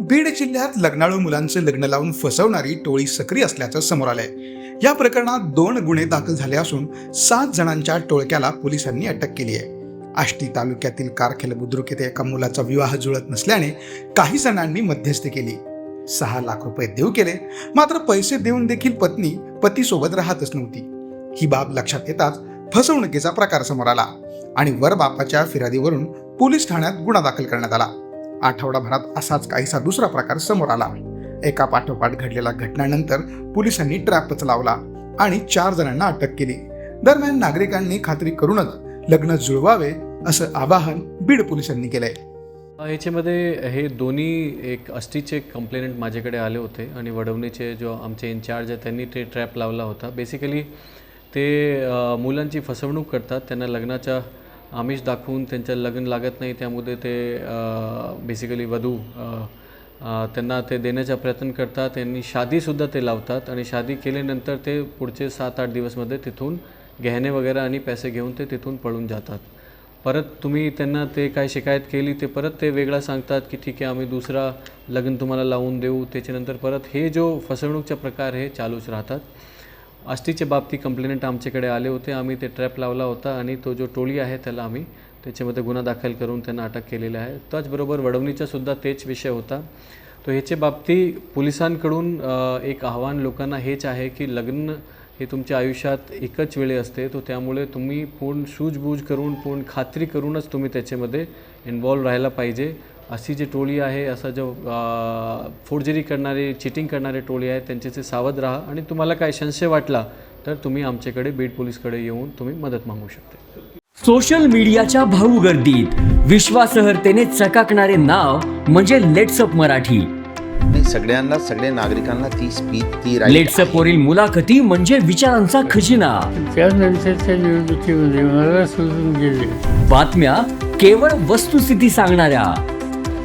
बीड जिल्ह्यात लग्नाळू मुलांचे लग्न लावून फसवणारी टोळी सक्रिय असल्याचं समोर आलंय. या प्रकरणात दोन गुन्हे दाखल झाले असून सात जणांच्या टोळक्याला पोलिसांनी अटक केली आहे. आष्टी तालुक्यातील कारखेल बुद्रुक येथे एका मुलाचा विवाह जुळत नसल्याने काही जणांनी मध्यस्थी केली. सहा लाख रुपये देऊ केले मात्र पैसे देऊन देखील पत्नी पतीसोबत राहतच नव्हती. ही बाब लक्षात येताच फसवणुकीचा प्रकार समोर आला आणि वरबापाच्या फिर्यादीवरून पोलीस ठाण्यात गुन्हा दाखल करण्यात आला. आठवडाभरात असाच काहीसा दुसरा प्रकार समोर आला. एका पाठोपाठ घडलेल्या घटनानंतर पोलिसांनी ट्रॅपच लावला आणि चार जणांना अटक केली. दरम्यान नागरिकांनी खात्री करूनच लग्न जुळवावे असं आवाहन बीड पोलिसांनी केलंय. ह्याच्यामध्ये हे दोन्ही एक अष्टीचे कंप्लेनंट माझ्याकडे आले होते आणि वडवणीचे जो आमचे इन्चार्ज आहे त्यांनी ते ट्रॅप लावला होता. बेसिकली ते मुलांची फसवणूक करतात त्यांना लग्नाच्या आमिष दाखवून त्यांच्या लग्न लागत नाही त्यामुळे ते बेसिकली वधू त्यांना ते देण्याचा प्रयत्न करतात. त्यांनी शादीसुद्धा ते लावतात आणि शादी केल्यानंतर ते पुढचे सात आठ दिवसमध्ये तिथून गहने वगैरे आणि पैसे घेऊन ते तिथून पळून जातात. परत तुम्ही त्यांना ते काय शिकायत केली ते परत ते वेगळा सांगतात की ठीक आहे आम्ही दुसरा लग्न तुम्हाला लावून देऊ. त्याच्यानंतर परत हे जो फसवणूकचा प्रकार हे चालूच राहतात. आष्टीच्या बाबती कंप्लेनंट आमच्याकडे आले होते. आम्ही ते ट्रॅप लावला होता आणि तो जो टोळी आहे त्याला आम्ही त्याच्यामध्ये गुन्हा दाखल करून त्यांना अटक केलेला आहे. त्याचबरोबर वडवणीचासुद्धा तेच विषय होता. तो ह्याच्या बाबती पोलिसांकडून एक आव्हान लोकांना हेच आहे की लग्न हे तुमच्या आयुष्यात एकच वेळे असते. तो त्यामुळे तुम्ही पूर्ण सूझबूझ करून पूर्ण खात्री करूनच तुम्ही त्याच्यामध्ये इन्वॉल्व राहायला पाहिजे. अशी जी टोळी आहे असा जो फोर्जरी करणारे चिटिंग करणारे टोळी आहे त्यांच्याचे सावध राहा आणि तुम्हाला काय संशय वाटला तर तुम्ही आमच्याकडे बीड पोलीसकडे येऊन तुम्ही मदत मागू शकता. सोशल मीडियाच्या भाऊ गर्दीत विश्वासार्हतेने चकाकणारे नाव म्हणजे लेट्सअप मराठी. सगळ्यांना सगळ्या नागरिकांना ती स्पीच ती लेट्सअप वरील मुलाखती म्हणजे विचारांचा खजिना. त्यानंतरच्या निवडणुकीमध्ये मला सोडून गेले. बातम्या केवळ वस्तुस्थिती सांगणाऱ्या.